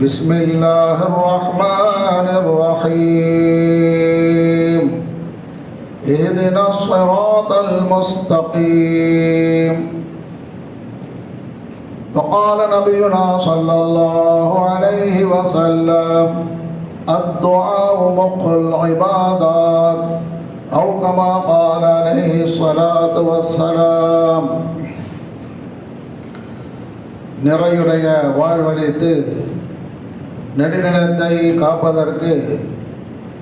بسم الله الرحمن الرحيم اهدنا الصراط المستقيم وقال نبينا صلى الله عليه وسلم الدعاء مخ العبادات أو كما قال عليه الصلاة والسلام நிறையுடைய வாழ்வழித்து நெடுநிலத்தை காப்பதற்கு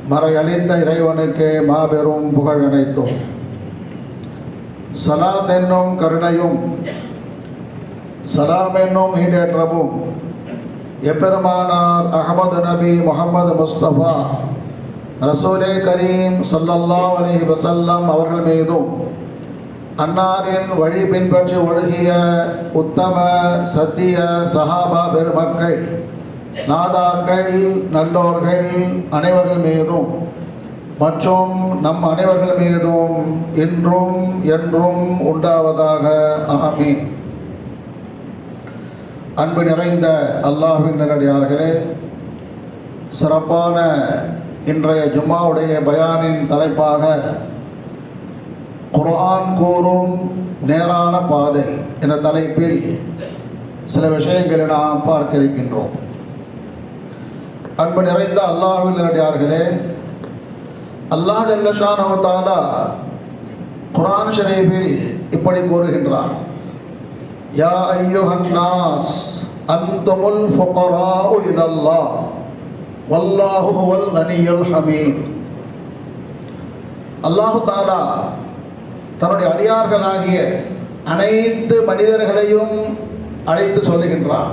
மறையளித்த இறைவனுக்கு மாபெரும் புகழ் அனைத்தும் சலாத் என்னும் கருணையும் சலாம் என்னும் ஈடேற்றமும் எப்பெருமானார் அகமது நபி முகமது முஸ்தபா ரசூலே கரீம் சல்லல்லா அலி வசல்லம் அவர்கள் மீதும் அன்னாரின் வழி பின்பற்றி ஒழுகிய உத்தம சத்திய சஹாபா பெருமக்கள் நாதாக்கள் நல்லோர்கள் அனைவர்கள் மீதும் மற்றும் நம் அனைவர்கள் மீதும் இன்றும் என்றும் உண்டாவதாக. ஆமீன். அன்பு நிறைந்த அல்லாஹின் நல்லடியார்களே சிறப்பான இன்றைய ஜும்மாவுடைய பயானின் தலைப்பாக குர்ஆன் கூறும் நேரான பாதை என்ற தலைப்பில் சில விஷயங்களை நாம் பார்க்க இருக்கின்றோம் அன்பு நிறைந்த அல்லாஹில் நல்லடியார்களே அல்லாஹ் ஜல்லஷானவத்தாலா குரான் ஷரீஃபில் இப்படி கூறுகின்றான். யா ஐயுஹன் ஹன்னாஸ் அந்தமுல் ஃபுகராஉ இலல்லா வல்லாஹு ஹுவல் கனியுல் ஹமீத். அல்லாஹு தாலா தன்னுடைய அடியார்களாகிய அனைத்து மனிதர்களையும் அழைத்து சொல்லுகின்றார்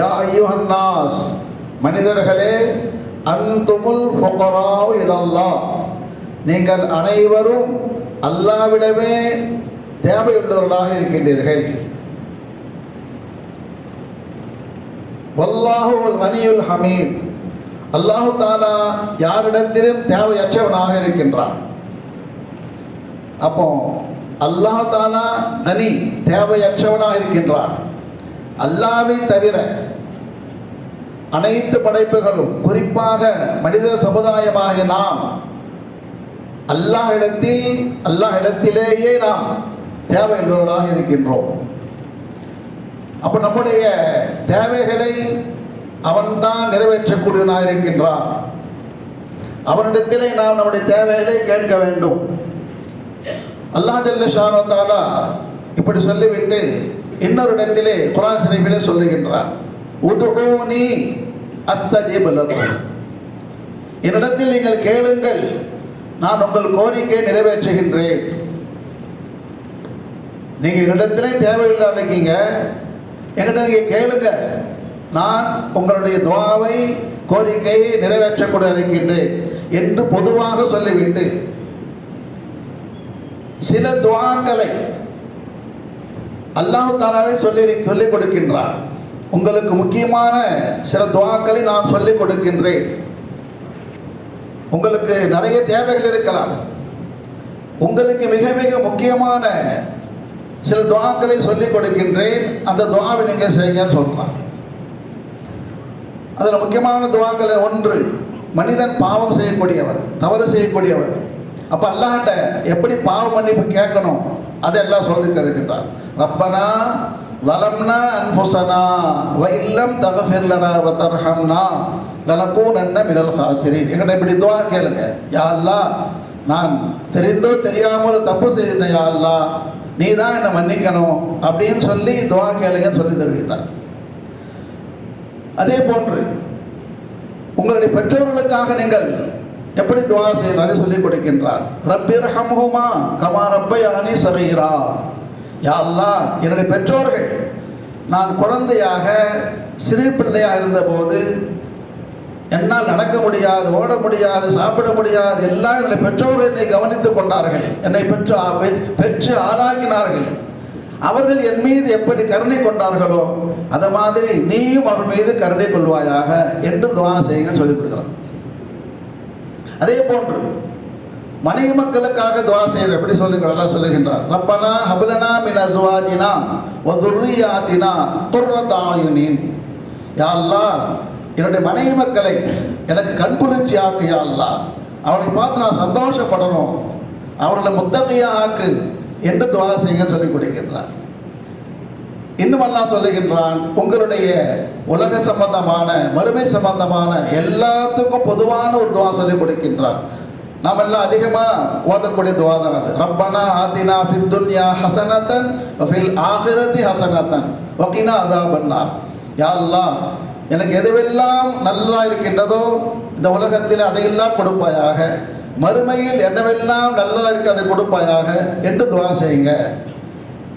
யா ஐயுஹன் ஹன்னாஸ் மனிதர்களே அன்துமுல் ஃபுகராஉ இலல்லாஹ். நீங்கள் அனைவரும் அல்லாவிடமே தேவையுள்ளவர்களாக இருக்கின்றீர்கள். வல்லாஹுல் மணியுல் ஹமீத். அல்லாஹு தாலா யாரிடத்திலும் தேவையற்றவனாக இருக்கின்றான். அப்போ அல்லாஹு தாலா கனி தேவையற்றவனாக இருக்கின்றான். அல்லாவை தவிர அனைத்து படைப்புகளும் குறிப்பாக மனித சமுதாயமாகிய நாம் அல்லாஹ் இடத்தில் அல்லாஹ் இடத்திலேயே நாம் தேவையுள்ளவர்களாக இருக்கின்றோம். அப்போ நம்முடைய தேவைகளை அவன்தான் நிறைவேற்றக்கூடியவனாக இருக்கின்றான். அவனிடத்திலே நாம் நம்முடைய தேவைகளை கேட்க வேண்டும். அல்லாஹ் ஜல்ல ஷானோத்தாலா இப்படி சொல்லிவிட்டு இன்னொரு இடத்திலே குரான் சிறைப்பிலே சொல்லுகின்றான். உதுகூனி அஸ்தஜீப் லக்கும் என்னிடத்தில் நீங்கள் கேளுங்கள். நான் உங்கள் கோரிக்கை நிறைவேற்றுகின்றேன். நீங்கள் என்னிடத்திலே தேவையில்லை இருக்கீங்க. என்கிட்ட நீங்கள் கேளுங்க. நான் உங்களுடைய துவாவை கோரிக்கையை நிறைவேற்றக்கூட இருக்கின்றேன் என்று பொதுவாக சொல்லிவிட்டு சில துவாக்களை அல்லாஹு தாலாவே சொல்லி சொல்லிக் கொடுக்கின்றான். உங்களுக்கு முக்கியமான சில துவாக்களை நான் சொல்லிக் கொடுக்கின்றேன். உங்களுக்கு நிறைய தேவைகள் இருக்கலாம். உங்களுக்கு மிக மிக முக்கியமான சில துவாக்களை சொல்லிக் கொடுக்கின்றேன். அந்த துவாவை நீங்கள் செய்யுங்கன்னு சொல்லலாம். அதில் முக்கியமான துவாக்கள் ஒன்று மனிதன் பாவம் செய்யக்கூடியவர் தவறு செய்யக்கூடியவர். அப்போ அல்லாண்ட எப்படி பாவ மன்னிப்பு கேட்கணும்? அதெல்லாம் சொல்லி இருக்கின்றார் ரப்பனா வலம்னா அன்புசனா வ இல்லம் தகஃபிர்லனா வ தர்ஹம்னா லனக்கூனன்ன மினல் ஹாசிரின். எங்கிட்ட இப்படி துவா கேளுங்க. யா அல்லாஹ் நான் தெரிந்தோ தெரியாமல் தப்பு செய்தேன் யா நீ தான் என்னை மன்னிக்கணும் அப்படின்னு சொல்லி துவா கேளுங்கன்னு சொல்லி தருகிறார் அதே போன்று உங்களுடைய பெற்றோர்களுக்காக நீங்கள் எப்படி துவா செய்யணும்? அதை சொல்லிக் கொடுக்கின்றார். ரப்பிர் ஹம்ஹுமா கமா ரப்பயானி சகீரா. யா என்னுடைய பெற்றோர்கள் நான் குழந்தையாக சிறு பிள்ளையாக இருந்தபோது என்னால் நடக்க முடியாது ஓட முடியாது சாப்பிட முடியாது எல்லாம் என்னுடைய பெற்றோர்கள் என்னை கவனித்துக் கொண்டார்கள். என்னை பெற்று பெற்று ஆளாக்கினார்கள். அவர்கள் என் மீது எப்படி கருணை கொண்டார்களோ அது மாதிரி நீயும் அவர்கள் மீது கருணை கொள்வாயாக என்று துவா செய்யுங்கன்னு சொல்லி அதே போன்று மனைவி மக்களுக்காக துவா செய்யற எப்படி சொல்லுங்கள் எல்லாம் சொல்லுகின்றார். ரப்பனா ஹபலனா மின் அசுவாஜினா வ துர்ரியாத்தினா யாழ்லா என்னுடைய மனைவி மக்களை எனக்கு கண்புணர்ச்சி ஆக்கு யாழ்லா அவரை பார்த்து நான் சந்தோஷப்படணும். அவர்களை முத்தமையாக ஆக்கு என்று துவா செய்யுங்கன்னு சொல்லி கொடுக்கின்றான் இன்னுமெல்லாம் சொல்லுகின்றான் உங்களுடைய உலக சம்பந்தமான மறுமை சம்பந்தமான எல்லாத்துக்கும் பொதுவான ஒரு துவா சொல்லி கொடுக்கின்றான் நாம் எல்லாம் அதிகமாக ஓதக்கூடிய துவா தான் அது. ரப்பனா ஆதினா ஃபில் துன்யா ஹசனத்தன் ஃபில் ஆஹிரதி ஹசனத்தன். வக்கீனா அதா பண்ணார் யாரெல்லாம் எனக்கு எதுவெல்லாம் நல்லா இருக்கின்றதோ இந்த உலகத்தில் அதையெல்லாம் கொடுப்பாயாக. மறுமையில் என்னவெல்லாம் நல்லா இருக்கு அதை கொடுப்பாயாக என்று துவா செய்யுங்க.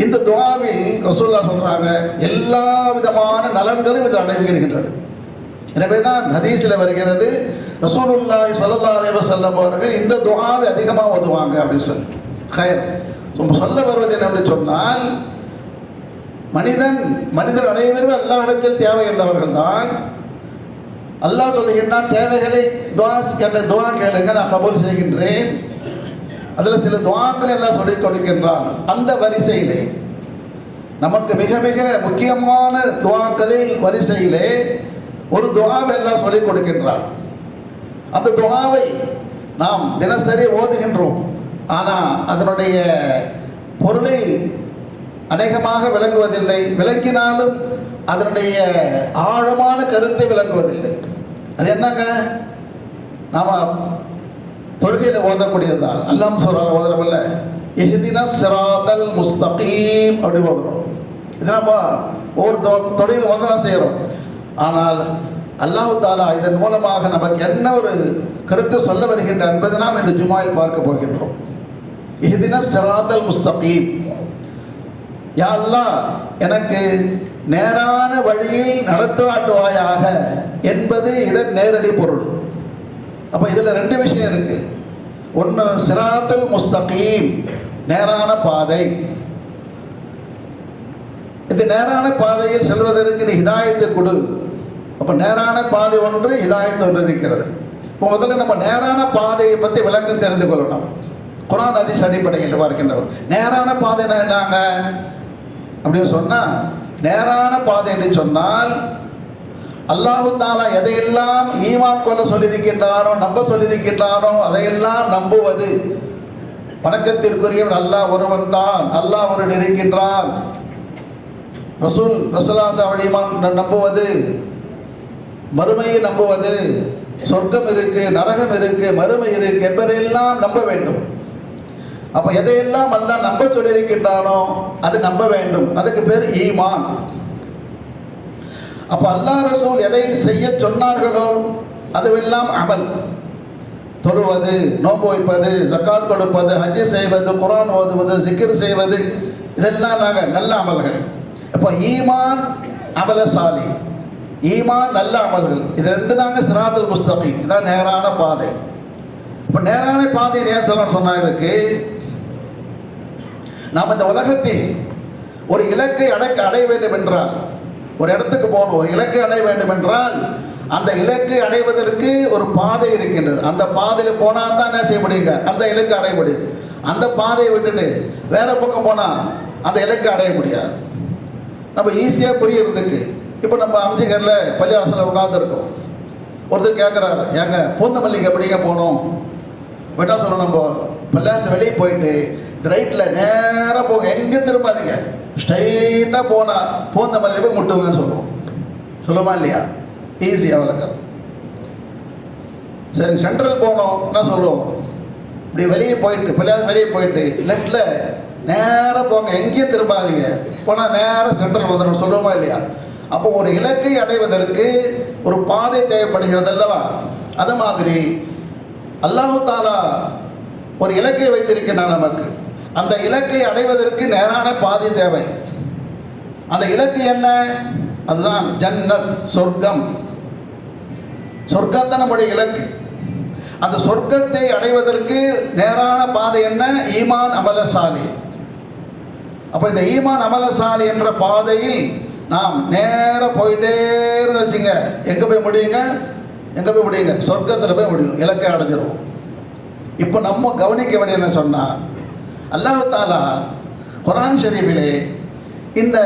இந்த துவாவில் ரசூல்லா சொல்றாங்க எல்லா விதமான நலன்களும் இதில் அடைவிடுகின்றது எனவே தான் ஹதீஸில் வருகிறது ரசூலுல்லாய் ஸல்லல்லாஹு அலைவ செல்லம் அவர்கள் இந்த துஆவை அதிகமாக ஓதுவாங்க அப்படின்னு சொல்லி. ஹயர் ஸோ சொல்ல வருவது என்ன அப்படின்னு சொன்னால் மனிதன் மனிதர் அனைவரும் எல்லா இடத்தில் தேவையுள்ளவர்கள் தான். அல்லாஹ் சொல்லுகின்றான் தேவைகளை துவா கேட்ட துவா கேளுங்க நான் கபூல் செய்கின்றேன். அதில் சில துவாக்கள் எல்லாம் சொல்லிக் கொடுக்கின்றான். அந்த வரிசையிலே நமக்கு மிக மிக முக்கியமான துவாக்களில் வரிசையிலே ஒரு துவாவை எல்லாம் சொல்லிக் கொடுக்கின்றான். அந்த துவாவை நாம் தினசரி ஓதுகின்றோம். ஆனால் அதனுடைய பொருளை அநேகமாக விளங்குவதில்லை. விளங்கினாலும் அதனுடைய ஆழமான கருத்தை விளங்குவதில்லை. அது என்னங்க? நாம் தொழுகையில் ஓதக்கூடியதுதான். அல்லாம் சொல்றாங்க ஓதுறவில்ல இஹ்தின சிராதல் முஸ்தகீம் அப்படி ஓதுறோம். இது நம்ம ஒவ்வொரு தொ- தொழில் ஓத தான் செய்கிறோம் ஆனால் அல்லாஹ் தாலா இதன் மூலமாக நமக்கு என்ன ஒரு கருத்து சொல்ல வருகின்ற என்பதை நாம் இந்த ஜுமாயில் பார்க்க போகின்றோம். இஹ்தின சிராதல் முஸ்தகீம். யா அல்லாஹ் எனக்கு நேரான வழியை நடத்துவாட்டுவாயாக என்பது இதன் நேரடி பொருள். அப்போ இதில் ரெண்டு விஷயம் இருக்கு. ஒன்று சிராத்தல் முஸ்தகீம் நேரான பாதை. இந்த நேரான பாதையில் செல்வதற்கு நீ ஹிதாயத்தை கொடு. அப்போ நேரான பாதை ஒன்று ஹிதாயத்து இருக்கிறது. இப்போ முதல்ல நம்ம நேரான பாதையை பற்றி விளக்கம் தெரிந்து கொள்ளணும். குரான் அதிஸ் அடிப்படையில் பார்க்கின்றவர். நேரான பாதைனா என்னாங்க அப்படின்னு சொன்னால் நேரான பாதை என்று சொன்னால் அல்லாஹு தாலா எதையெல்லாம் ஈமான் கொள்ள சொல்லியிருக்கின்றாரோ நம்ப சொல்லியிருக்கின்றானோ அதையெல்லாம் நம்புவது. வணக்கத்திற்குரியவன் அல்லாஹ் ஒருவன் தான். அல்லாஹ் ஒருவன் இருக்கின்றான். ரசூல் ரசூலாசா வழிமான் நம்புவது? மறுமையை நம்புவது சொர்க்கம் இருக்கு நரகம் இருக்கு மறுமை இருக்கு என்பதையெல்லாம் நம்ப வேண்டும். அப்ப எதையெல்லாம் அல்ல நம்ப சொல்லியிருக்கின்றானோ அது நம்ப வேண்டும். அதுக்கு பேர் ஈமான். அப்ப அல்லா ரசூல் எதை செய்ய சொன்னார்களோ அதுவெல்லாம் அமல். தொழுவது நோன்பு வைப்பது சக்காத் கொடுப்பது ஹஜ்ஜு செய்வது குரான் ஓதுவது சிக்கிர் செய்வது இதெல்லாம் நாங்கள் நல்ல அமல்கள். இப்போ ஈமான் அமலசாலி. ஈமான் நல்ல அமல்கள். இது ரெண்டு தாங்க சிராதல் முஸ்தகி இதான் நேரான பாதை. இப்போ நேரான பாதை நேசலன் சொல்லணும்னு இதுக்கு? நாம் இந்த உலகத்தில் ஒரு இலக்கை அடக்க அடைய வேண்டும் என்றால் ஒரு இடத்துக்கு போகணும். ஒரு இலக்கை அடைய வேண்டும் என்றால் அந்த இலக்கை அடைவதற்கு ஒரு பாதை இருக்கின்றது. அந்த பாதையில் போனால் தான் என்ன செய்ய முடியுங்க? அந்த இலக்கை அடைய முடியும். அந்த பாதையை விட்டுட்டு வேற பக்கம் போனால் அந்த இலக்கை அடைய முடியாது. நம்ம ஈஸியாக புரியறதுக்கு இப்போ நம்ம அம்ஜிகரில் பள்ளிவாசலில் உட்காந்துருக்கோம் ஒருத்தர் கேட்குறாரு ஏங்க பூந்தமல்லிக்கு எப்படிங்க போகணும்? வேண்டாம் சொல்லணும் நம்ம பள்ளிவாசல் வெளியே போயிட்டு ரைட்டில் நேராக போங்க எங்கே திரும்பாதீங்க. ஸ்ட்ரைட்டாக போனால் பூந்தமல்லி போய் முட்டுங்கன்னு சொல்லுவோம். சொல்லுமா இல்லையா? ஈஸியாக விளக்கம். சரி சென்ட்ரல் போனோம் என்ன சொல்லுவோம். இப்படி வெளியே போயிட்டு பள்ளியாசம் வெளியே போயிட்டு லெஃப்டில் நேராக போங்க எங்கேயும் திரும்பாதீங்க. போனால் நேராக சென்ட்ரல் வந்துடும் சொல்லுவோமா இல்லையா? அப்போ ஒரு இலக்கை அடைவதற்கு ஒரு பாதை தேவைப்படுகிறது அல்லவா அது மாதிரி அல்லாஹு தாலா ஒரு இலக்கை வைத்திருக்கின்றான் நமக்கு. அந்த இலக்கை அடைவதற்கு நேரான பாதை தேவை. அந்த இலக்கு என்ன? அதுதான் ஜன்னத் சொர்க்கம். சொர்க்கம் நம்முடைய இலக்கு. அந்த சொர்க்கத்தை அடைவதற்கு நேரான பாதை என்ன? ஈமான் அமலசாலி. அப்போ இந்த ஈமான் அமலசாலி என்ற பாதையில் நாம் நேராக போயிட்டே இருந்து வச்சுங்க. எங்கே போய் முடியுங்க? எங்கே போய் முடியுங்க? சொர்க்கத்தில் போய் முடியும். இலக்கை அடைஞ்சிருவோம். இப்போ நம்ம கவனிக்க வேண்டிய என்ன சொன்னால் அல்லாஹாலா குரான் ஷரீஃபிலே இந்த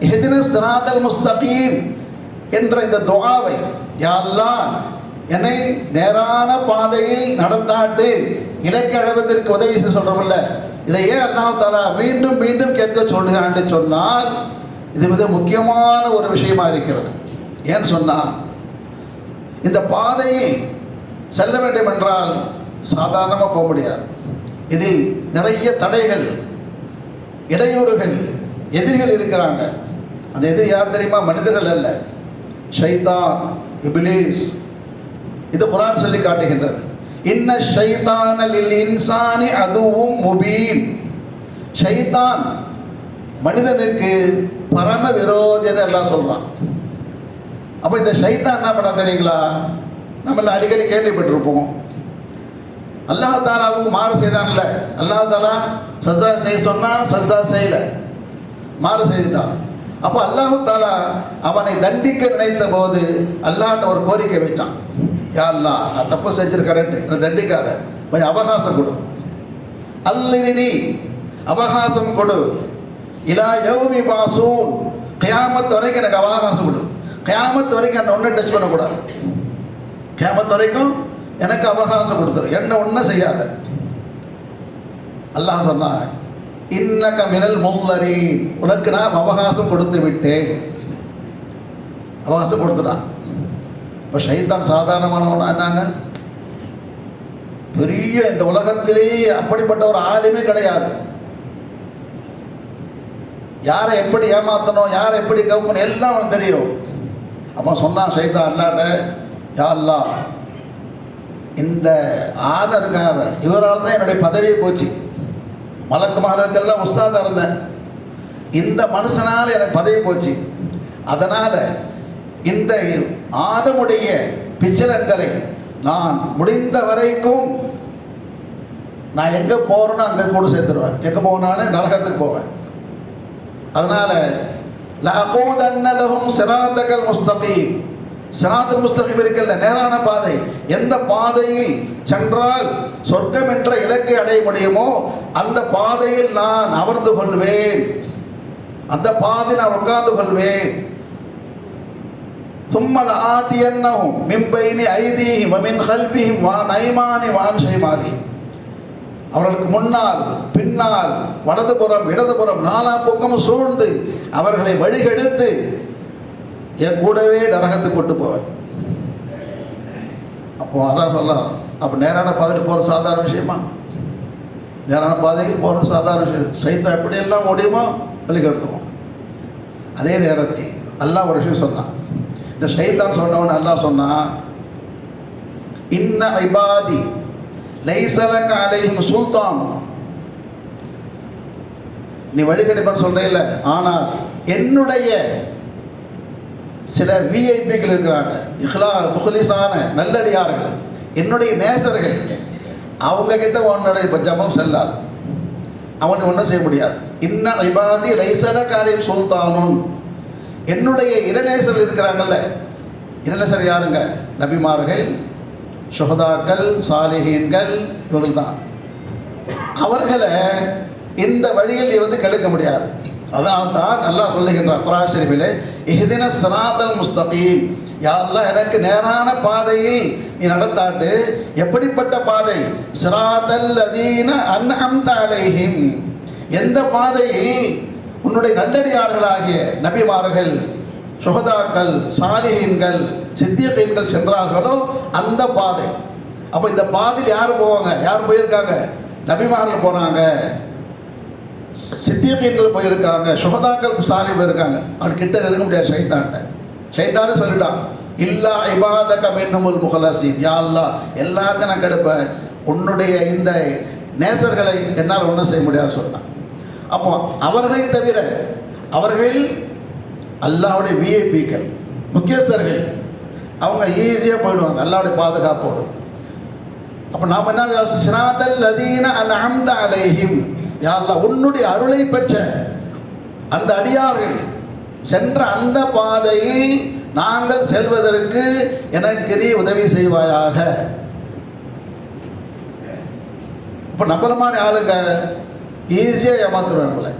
ஹெதின சிராதல் முஸ்தகீம் என்ற இந்த துவாவை யாரெல்லாம் என்னை நேரான பாதையில் நடந்தாட்டு இலக்கை அடைவதற்கு உதவி செய்ய சொல்கிறோம்ல இதை ஏன் மீண்டும் மீண்டும் கேட்க சொல்கிறான்னு சொன்னால் இது மிக முக்கியமான ஒரு விஷயமா இருக்கிறது. ஏன்னு சொன்னால் இந்த பாதையில் செல்ல வேண்டும் என்றால் சாதாரணமாக போக முடியாது. இதில் நிறைய தடைகள் இடையூறுகள் எதிரிகள் இருக்கிறாங்க. அந்த எதிரி யார் தெரியுமா? மனிதர்கள் அல்ல. ஷைதான் இபிலீஸ். இது குரான் சொல்லி காட்டுகின்றது. இன்ன ஷைதானலில் இன்சானி அதுவும் முபீன். ஷைதான் மனிதனுக்கு பரம விரோதன்னு எல்லாம் சொல்கிறான் அப்போ இந்த சைத்தான் என்ன பண்ண தெரியுங்களா? நம்மள அடிக்கடி கேள்விப்பட்டிருப்போம். அல்லாஹ் தாலாவுக்கு மாறு செய்தான்ல. அல்லாஹ் தாலா சஸ்தா செய்ய சொன்னால் சஸ்தா செய்யல. மாறு செய்துட்டான். அப்போ அல்லாஹு தாலா அவனை தண்டிக்க நினைத்த போது அல்லாட்ட ஒரு கோரிக்கை வச்சான். யா அல்லா நான் தப்பு செஞ்சிருக்கிறேன்ட்டு. என்னை தண்டிக்காத. கொஞ்சம் அவகாசம் கொடு. அல்லினி அவகாசம் கொடு. இலா யௌமி பாசூன். கியாமத் வரைக்கும் எனக்கு அவகாசம் கொடு கியாமத் வரைக்கும் என்னை ஒன்றும் டச் பண்ணக்கூடாது. கியாமத் வரைக்கும் எனக்கு அவகாசம் கொடுத்துரு. என்ன ஒன்றும் செய்யாத. அல்லாஹ் சொன்னாங்க இன்னக மினல் முந்தரி உனக்கு நான் அவகாசம் கொடுத்து விட்டேன். அவகாசம் கொடுத்துட்டான். இப்போ ஷைத்தான் சாதாரணமானவனா என்னாங்க? பெரிய இந்த உலகத்திலேயே அப்படிப்பட்ட ஒரு ஆளுமே கிடையாது. யாரை எப்படி ஏமாத்தணும் யாரை எப்படி கவக்கணும் எல்லாம் அவனுக்கு தெரியும். அப்போ சொன்னான் ஷைத்தான் அல்லாட்ட யா இந்த ஆதர்கார இவரால் தான் என்னுடைய பதவியே போச்சு. மலக்குமாரர்கள்லாம் உஸ்தாதாக இருந்தேன். இந்த மனுஷனால் எனக்கு பதவி போச்சு. அதனால் இந்த ஆதமுடைய பிச்சலங்களை நான் முடிந்த வரைக்கும் நான் எங்கே போகிறேனோ அங்கே கூட சேர்த்துருவேன். எங்கே போனாலும் நரகத்துக்கு போவேன். அதனால் லகூதன்னலஹும் சிராதகல் முஸ்தகீம். சிராதல் முஸ்தகிம் இருக்கல்ல நேரான பாதை. எந்த பாதையில் சென்றால் சொர்க்கம் என்ற இலக்கை அடைய முடியுமோ அந்த பாதையில் நான் அமர்ந்து கொள்வேன். அந்த பாதையில் நான் உட்கார்ந்து கொள்வேன். சும்மல் ஆதியன்னஹும் மின் பைனி ஐதீஹிம் மின் ஹல்பிஹிம் வான் ஐமானி வான் ஷைமானி அவர்களுக்கு முன்னால் பின்னால் வலதுபுறம் இடதுபுறம் நாலா பக்கமும் சூழ்ந்து அவர்களை வழிகெடுத்து என் கூடவே நரகத்துக்கு கொண்டு போவேன். அப்போ அதான் சொல்லலாம். அப்போ நேரான பாதையில் போகிற சாதாரண விஷயமா? நேரான பாதைக்கு போகிற சாதாரண விஷயம். சைத்தா எப்படியெல்லாம் முடியுமோ வெளிக்கெடுத்துவோம் அதே நேரத்தில் அல்லாஹ் ஒரு விஷயம் சொன்னான். இந்த சைத்தான் சொன்னவன் நல்லா சொன்னான் இன்ன ஐபாதி லைசலக்க அலையும் சுல்தான். நீ வழிகெடுப்பன்னு சொல்றேல ஆனால் என்னுடைய சில விஐபிகள் இருக்கிறாங்க. இஹ்லா முகலிசான நல்லடியார்கள். என்னுடைய நேசர்கள். அவங்க கிட்ட உன்னுடைய இப்போ செல்லாது. அவனை ஒன்றும் செய்ய முடியாது. இன்ன ஐபாதி லைசல காரியம் சுல்தானும். என்னுடைய இளநேசர் இருக்கிறாங்கல்ல. இளநேசர் யாருங்க? நபிமார்கள். சுகதாக்கள் சாலிகீன்கள் இவர்கள் தான் அவர்களை இந்த வழியில் வந்து கெடுக்க முடியாது. அதான் தான் நல்லா சொல்லுகின்றார் குரான் ஷரீஃபிலே இஹ்தின சிராதல் முஸ்தகீம். யாரெல்லாம் எனக்கு நேரான பாதையில் நீ நடத்தாட்டு எப்படிப்பட்ட பாதை? சிராதல் அதீன அன்ஹம்த அலைஹிம். எந்த பாதையில் உன்னுடைய நல்லடியார்களாகிய நபிமார்கள் சுகதாக்கள் சாலிஹீன்கள் சித்தியகீன்கள் சென்றார்களோ அந்த பாதை. அப்போ இந்த பாதையில் யார் போவாங்க? யார் போயிருக்காங்க? நபிமார்கள் போகிறாங்க சித்தியகீன்கள் போயிருக்காங்க சுகதாக்கள் சாலி போயிருக்காங்க. அவன் கிட்ட நெருங்க முடியாது ஷைத்தான்ட்ட சைத்தானு சொல்லிட்டான் இல்லா இபாதக மின்னமுல் முகலசீன் யா அல்லாஹ் எல்லாத்தையும் நான் கெடுப்பேன். உன்னுடைய இந்த நேசர்களை என்னால் ஒன்றும் செய்ய முடியாது சொன்னான் அப்போ அவர்களை தவிர அவர்கள் அல்லாவுடைய விஐபிக்கள் முக்கியஸ்தர்கள். அவங்க ஈஸியாக போயிடுவாங்க அல்லாவுடைய பாதுகாப்போடு. அப்போ நாம் என்ன சிராதல் அதீன அல் அஹம்த அலைஹிம் யாரெல்லாம் உன்னுடைய அருளை பெற்ற அந்த அடியார்கள் சென்ற அந்த பாதையில் நாங்கள் செல்வதற்கு எனக்கு நீ உதவி செய்வாயாக. இப்போ நம்மள மாதிரி ஆளுங்க ஈஸியாக ஏமாத்துறாங்களே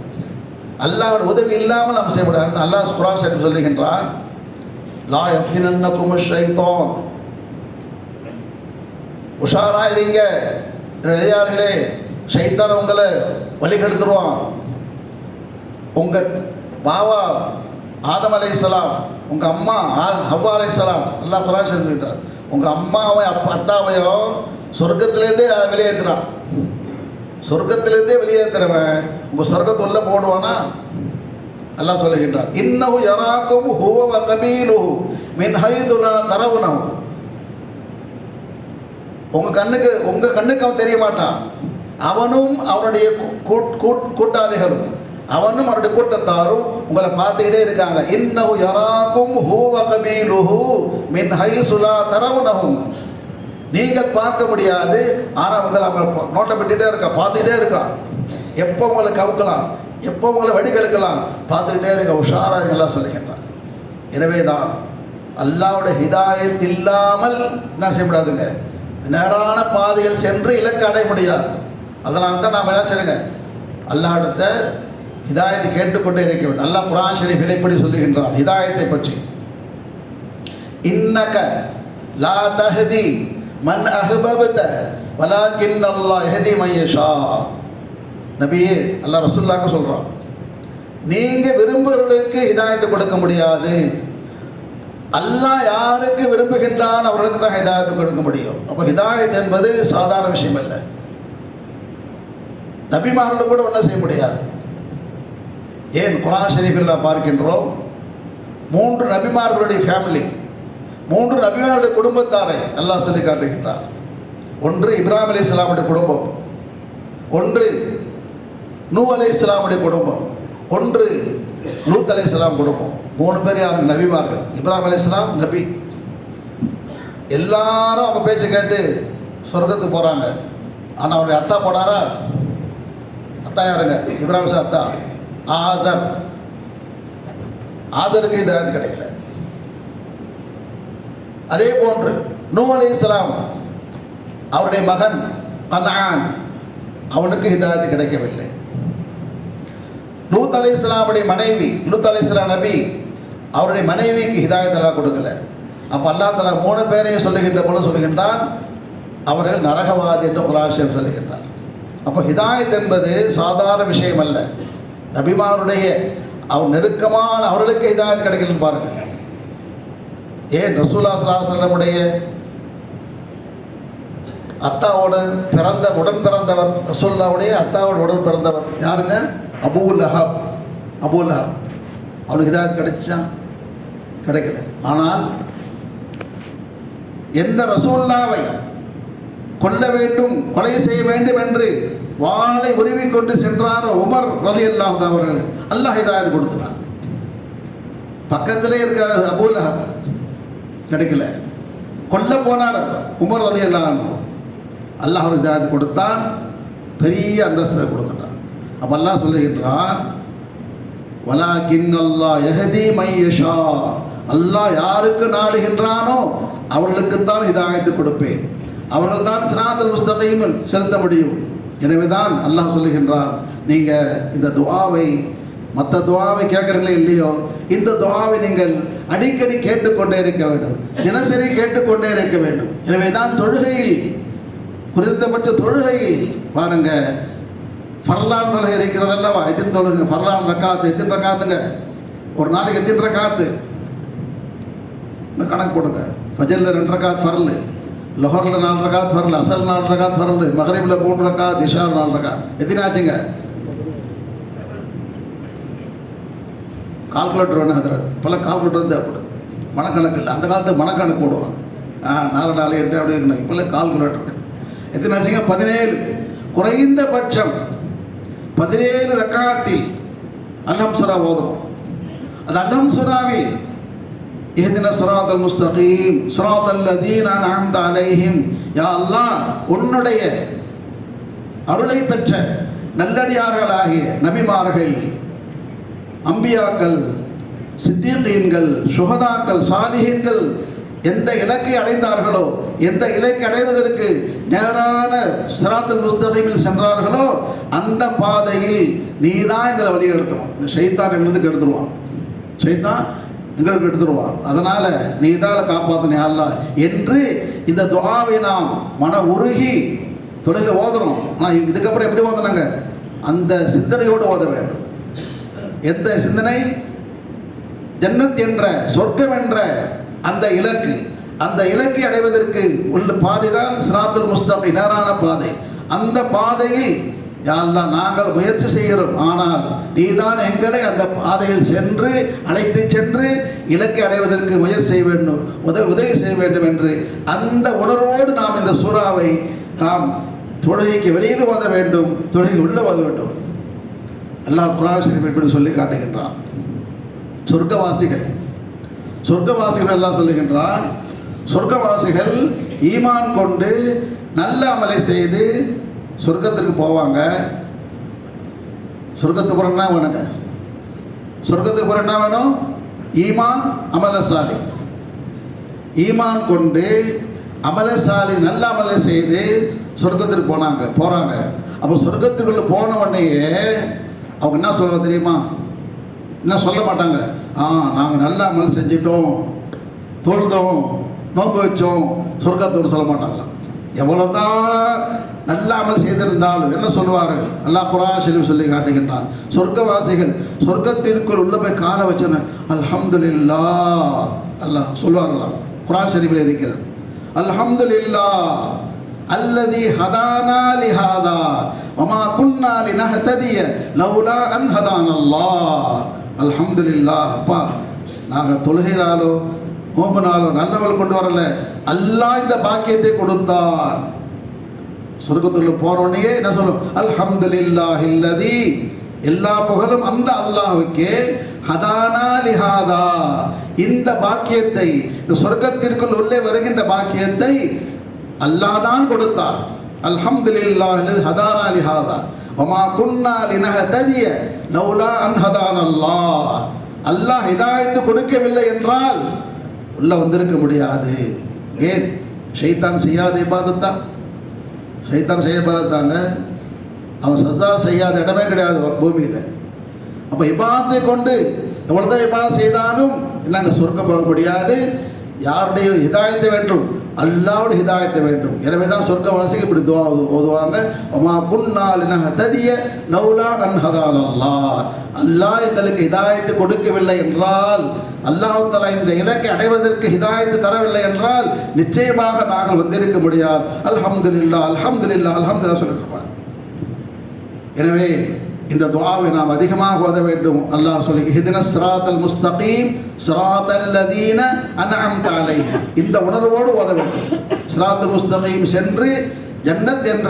அல்லாவோட உதவி இல்லாமல் நம்ம செய்ய முடியாது அல்லாஹ் குரான் சார் சொல்லுகின்றான் லா எஃபினன்ன குமுஷைத்தோம் உஷாரா இருங்க. எழுதியார்களே ஷைத்தான் உங்களை வழிகெடுத்துருவான் உங்கள் பாவா ஆதம் அலைஹிஸ்ஸலாம் உங்கள் அம்மா ஆ- ஹவ்வா அலைஹிஸ்ஸலாம் எல்லாம் குரான் சொல்லிட்டார் உங்கள் அம்மாவை அப்பா அத்தாவையோ சொர்க்கத்திலேருந்தே வெளியேற்றுறான். சொர்க்கத்திலிருந்தே வெளியேற்றுறவன் உங்கள் சொர்க்கத்து உள்ள போடுவானா? எல்லாம் சொல்லுகின்றான் இன்னவு யராக்கும் ஹுவவ கபீலு மின் ஹைதுலா தரவுனஹு. உங்க கண்ணுக்கு உங்க கண்ணுக்கு அவன் தெரிய மாட்டான். அவனும் அவனுடைய கூட்- கூட்- கூட்டாளிகளும் அவனும் அவருடைய கூட்டத்தாரும் உங்களை பார்த்துக்கிட்டே இருக்காங்க. இன்னவு யராக்கும் ஹுவ கபீலுஹு மின் ஹைசுலா தரவுனஹும் நீங்கள் பார்க்க முடியாது. ஆனால் உங்களை அவங்க நோட்டை விட்டுட்டே இருக்கா பார்த்துக்கிட்டே இருக்கா. எப்போ உங்களை கவுக்கலாம் எப்போ உங்களை வடிகெடுக்கலாம் பார்த்துக்கிட்டே இருக்க உஷாராக எல்லாம் சொல்லுகின்றான் எனவே தான் அல்லாவுடைய ஹிதாயத் இல்லாமல் என்ன செய்ய முடியாதுங்க நேரான பாதையில் சென்று இலக்கு அடைய முடியாது. அதனால தான் நாம் என்ன செய்யுங்க அல்லாஹ்விடத்த ஹிதாயத்தை கேட்டுக்கொண்டே இருக்க வேண்டும். நல்லா குரான் ஷரீஃபில் இப்படி சொல்லுகின்றான் ஹிதாயத்தை பற்றி. இன்னக லா தஹதி மன் அஹ்பபத வலாக்கின் அல்லாஹ் எஹதி மையஷா நபியே அல்லாஹ் ரசூல்லாக்கு சொல்கிறான் நீங்கள் விரும்புகிறவர்களுக்கு இதாயத்தை கொடுக்க முடியாது. அல்லாஹ் யாருக்கு விரும்புகின்றான் அவர்களுக்கு தான் ஹிதாயத்தை கொடுக்க முடியும். அப்போ ஹிதாயத் என்பது சாதாரண விஷயம் அல்ல. நபிமார்கள் கூட ஒன்றும் செய்ய முடியாது. ஏன்? குரான் ஷரீஃபில் பார்க்கின்றோம் மூன்று நபிமார்களுடைய ஃபேமிலி மூன்று நபிமாருடைய குடும்பத்தாரை அல்லாஹ் சொல்லி காட்டுகின்றார் ஒன்று இப்ராஹிம் அலி இஸ்லாமுடைய குடும்பம். ஒன்று நூ அலி இஸ்லாமுடைய குடும்பம். ஒன்று லூத் அலி இஸ்லாம் குடும்பம். மூணு பேர் யார்? நபிமார்கள். இப்ராஹிம் அலி இஸ்லாம் நபி. எல்லாரும் அவங்க பேச்சை கேட்டு சொர்க்கத்துக்கு போகிறாங்க ஆனால் அவருடைய அத்தா போனாரா? அத்தா யாருங்க? இப்ராஹிம் சார் அத்தா. ஆசர். ஆசருக்கு இது கிடைக்கல. அதே போன்று நூ அலி இஸ்லாம் அவருடைய மகன் கனான் அவனுக்கு ஹிதாயத்து கிடைக்கவில்லை. லூத் அலி இஸ்லாமுடைய மனைவி லூத் அலி இஸ்லாம் நபி அவருடைய மனைவிக்கு ஹிதாயத்தெல்லாம் கொடுக்கல. அப்போ அல்லா தலா மூணு பேரையும் சொல்லுகின்ற போல சொல்லுகின்றான் அவர்கள் நரகவாதி என்று குராசியம் சொல்லுகின்றார் அப்போ ஹிதாயத் என்பது சாதாரண விஷயம் அல்ல. நபிமாருடைய அவர் நெருக்கமான அவர்களுக்கு ஹிதாயத் கிடைக்கலன்னு பாருங்கள் ஏன் ரசூலா சலாசலமுடைய அத்தாவோட பிறந்த உடன் பிறந்தவர் ரசூல்லாவுடைய அத்தாவோட உடன் பிறந்தவர் யாருங்க? Abul Lahab. Abu Lahab. அவனுக்கு இதாக கிடைச்சா? கிடைக்கல. ஆனால் எந்த ரசூல்லாவை கொல்ல வேண்டும் கொலை செய்ய வேண்டும் என்று வாளை உருவி கொண்டு சென்றார் உமர் ரதி அல்லாஹ் அவர்கள் அல்லாஹ் இதாயது கொடுத்தார் பக்கத்திலே இருக்கிற அபூல் அஹப் கிடைக்கல கொல்ல போனார் உமர் ரதி எல்லாம் அல்லாஹ் ஒரு இதாக கொடுத்தான் பெரிய அந்தஸ்தை கொடுத்துட்டான். அப்போ அல்லாஹ் சொல்லுகின்றான் வலா கின் அல்லாஹ் எஹதி மையஷா அல்லாஹ் யாருக்கு நாடுகின்றானோ அவர்களுக்குத்தான் இதாகத்து கொடுப்பேன். அவர்கள் தான் சிராதல் முஸ்தகையும் செலுத்த முடியும். எனவே தான் அல்லாஹ் சொல்லுகின்றான் நீங்கள் இந்த துவாவை மற்ற துவாவை கேட்குறீங்களே இல்லையோ இந்த துவாவை நீங்கள் அடிக்கடி கேட்டுக்கொண்டே இருக்க வேண்டும். தினசரி கேட்டுக்கொண்டே இருக்க வேண்டும். எனவே தான் தொழுகையில் குறைந்தபட்ச தொழுகையில் பாருங்க பரலாம் தொழுகை இருக்கிறதல்லவா? எத்தனை தொழுகை? பரலாம் ரக்காத்து. எத்தனை ரக்காத்துங்க? ஒரு நாளைக்கு எத்தனை ரக்காத்து? கணக்கு போடுங்க. ஃபஜரில் ரெண்டு ரக்காத் ஃபரல். லொஹரில் நாலு ரக்காத் ஃபரல். அசல் நாலு ரக்காத் ஃபரல். மகரிபில் மூணு ரக்காத் திஷால் நாலு ரக்காத். எத்தனை கால்குலேட்டர் வேணும் அதில் இப்போல்லாம் கால்குலேட்டர் தேவைப்படும். மனக்கணக்கு இல்லை அந்த காலத்து மனக்கணக்கு போடுவாங்க. ஆ நாலு நாலு எட்டு அப்படி இருக்கணும் இப்போல்லாம் கால்குலேட்டர் எத்தனை ஆச்சுங்க பதினேழு. குறைந்தபட்சம் பதினேழு ரக்காத்தில் அல்லம் சுரா ஓதுவோம் அந்த அல்லம் சுராவில் இஹ்தின முஸ்தகீம் சுராத்தல் லதீன அன்அம்த அலைஹிம். யா அல்லா உன்னுடைய அருளை பெற்ற நல்லடியார்களாகிய நபிமார்கள் அம்பியாக்கள் சித்தீகீன்கள் சுகதாக்கள் சாலிஹீன்கள் எந்த இலக்கை அடைந்தார்களோ எந்த இலக்கை அடைவதற்கு நேரான சிராத்துல் முஸ்தகீமில் சென்றார்களோ அந்த பாதையில் நீ தான் எங்களை வழி எடுத்துருவோம் ஷைத்தான் எங்களுக்கு எடுத்துருவான். ஷைத்தான் எங்களுக்கு எடுத்துருவான். அதனால நீ தான் காப்பாற்றினே அல்ல என்று இந்த துவாவை நாம் மன உருகி தொழில ஓதுறோம் ஆனால் இதுக்கப்புறம் எப்படி ஓதுனாங்க? அந்த சிந்தனையோடு ஓத வேண்டும். எந்த சிந்தனை? ஜன்னத் என்ற சொர்க்கம் என்ற அந்த இலக்கு. அந்த இலக்கை அடைவதற்கு உள்ள பாதை தான் சிராத்துல் முஸ்தகி நேரான பாதை. அந்த பாதையில் யாரெல்லாம் நாங்கள் முயற்சி செய்கிறோம். ஆனால் நீதான் எங்களை அந்த பாதையில் சென்று அழைத்து சென்று இலக்கை அடைவதற்கு முயற்சி செய்ய வேண்டும். உதவி உதவி செய்ய வேண்டும் என்று அந்த உணர்வோடு நாம் இந்த சூறாவை நாம் தொழுகைக்கு வெளியில் ஓத வேண்டும் தொழுகை உள்ளே ஓத வேண்டும். அல்லாஹ் குரான் ஷரீஃபில் சொல்லி காட்டுகின்றான். சொர்க்கவாசிகள். சொர்க்கவாசிகள் எல்லாம் சொல்லுகின்றான். சொர்க்கவாசிகள் ஈமான் கொண்டு நல்ல அமலை செய்து சொர்க்கத்திற்கு போவாங்க. சொர்க்கத்துக்கு போகிற என்ன வேணுங்க சொர்க்கத்துக்கு போகிற என்ன வேணும்? ஈமான் அமலசாலி. ஈமான் கொண்டு அமலசாலி நல்ல அமலை செய்து சொர்க்கத்திற்கு போனாங்க போகிறாங்க அப்போ சொர்க்கத்துக்குள்ளே போன உடனேயே அவங்க என்ன சொல்ல தெரியுமா? என்ன சொல்ல மாட்டாங்க? ஆ நாங்கள் நல்ல அமல் செஞ்சிட்டோம். தொழுதோம் நோக்கு வச்சோம். சொர்க்கத்தோடு சொல்ல மாட்டாங்களா? எவ்வளோதான் நல்ல அமல் செய்திருந்தாலும் என்ன சொல்லுவார்கள்? நல்லா குரான் சொல்லி காட்டுகின்றான். சொர்க்கவாசிகள் சொர்க்கத்திற்குள் உள்ள போய் காலை வச்சோன்னு அல்ஹம்துலில்லா அல்லாஹ் சொல்லுவார்களாம் குரான் ஷெரீஃபில் இருக்கிறது. அல்ஹம்துலில்லா அல்லதி ஹதானா லிஹாதா. வமா குன்னா லினஹ்ததிய லௌலா அன் ஹதானல்லாஹ் அல்ஹம்துலில்லாஹ் அப்பா நாங்கள் தொழுகிறாலோ நோம்பினாலோ நல்லவள் கொண்டு வரல. அல்லாஹ் இந்த பாக்கியத்தை கொடுத்தான் சொர்க்கத்துக்குள்ள போறோடனே என்ன சொல்லும்? அல்ஹம்துலில்லாஹ் இல்லதி எல்லா புகழும் அந்த அல்லாஹ்வுக்கே ஹதானா லிஹாதா. இந்த பாக்கியத்தை இந்த சொர்க்கத்திற்குள் உள்ளே வருகின்ற பாக்கியத்தை அல்லாஹ் தான் கொடுத்தான் அல்ஹம்துலில்லாஹ் ஹதானா லிஹாதா. வமா குன்னா லினஹ்ததிய லௌலா அன் ஹதானல்லாஹ் அல்லாஹ் ஹிதாயத்து கொடுக்கவில்லை என்றால் உள்ள வந்திருக்க முடியாது. ஏன்? ஷைத்தான் செய்யாத இபாதத்தா? ஷைத்தான் செய்ய பார்த்தாங்க அவன் சஜா செய்யாத இடமே கிடையாது பூமியில். அப்போ இபாதத்தை கொண்டு எவ்வளோதான் இபாதம் செய்தாலும் நாங்கள் சொர்க்கம் போக முடியாது? யாருடைய இதாயத்தை வேண்டும்? அல்லாவோட ஹிதாயத்தை வேண்டும். எனவே தான் சொர்க்கவாசிகள் இப்படி துவா ஓதுவாங்க. ஒமா புன்னால் ததிய நவுலா அன் ஹதால் அல்லாஹ் அல்லாஹ் எங்களுக்கு ஹிதாயத்தை கொடுக்கவில்லை என்றால் அல்லாஹ் தலா இந்த இலக்கை அடைவதற்கு ஹிதாயத்து தரவில்லை என்றால் நிச்சயமாக நாங்கள் வந்திருக்க முடியாது. அல்ஹம்துல்லா அல்ஹம்துல்லா அல்ஹம்துல்லா சொல்லிருப்பார் எனவே இந்த துவாவை நாம் அதிகமாக ஓத வேண்டும். அல்லாஹ் சொல்லி ஹிதின சிராத்தல் முஸ்தகீம் சிராத்தல் லதீன அன்அம்த தாலை இந்த உணர்வோடு ஓத வேண்டும். சிராத்தல் முஸ்தகீம் சென்று ஜன்னத் என்ற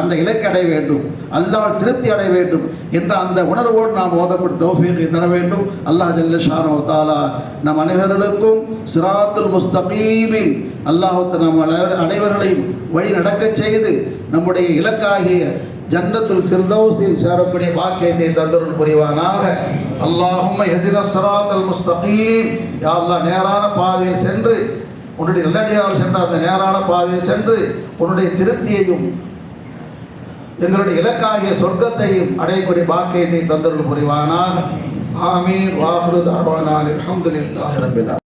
அந்த இலக்கை அடைய வேண்டும். அல்லாஹ் திருப்தி அடைய வேண்டும் என்ற அந்த உணர்வோடு நாம் ஓதப்பட்டு தௌஃபீகை தர வேண்டும். அல்லாஹ் ஜல்ல ஷானோ தாலா நம் அனைவர்களுக்கும் சிராத்துல் முஸ்தகீமில் அல்லாஹத்து நம் அனைவர்களையும் வழி நடக்கச் செய்து நம்முடைய இலக்காகிய ஜன்னத்துல் ஃபிர்தௌஸில் சேரக்கூடிய வாக்கியத்தை தந்தருள் புரிவானாக. அல்லாஹும் எதிர அல் முஸ்தகீம். யாரெல்லாம் நேரான பாதையில் சென்று உன்னுடைய நல்லடியால் சென்ற அந்த நேரான பாதையில் சென்று உன்னுடைய திருப்தியையும் எங்களுடைய இலக்காகிய சொர்க்கத்தையும் அடையக்கூடிய பாக்கியத்தை தந்தருள் புரிவானாக. ஆமீன். வாஹ்ரு தாவானான் அஹமதுல்லாஹ் ரப்பில்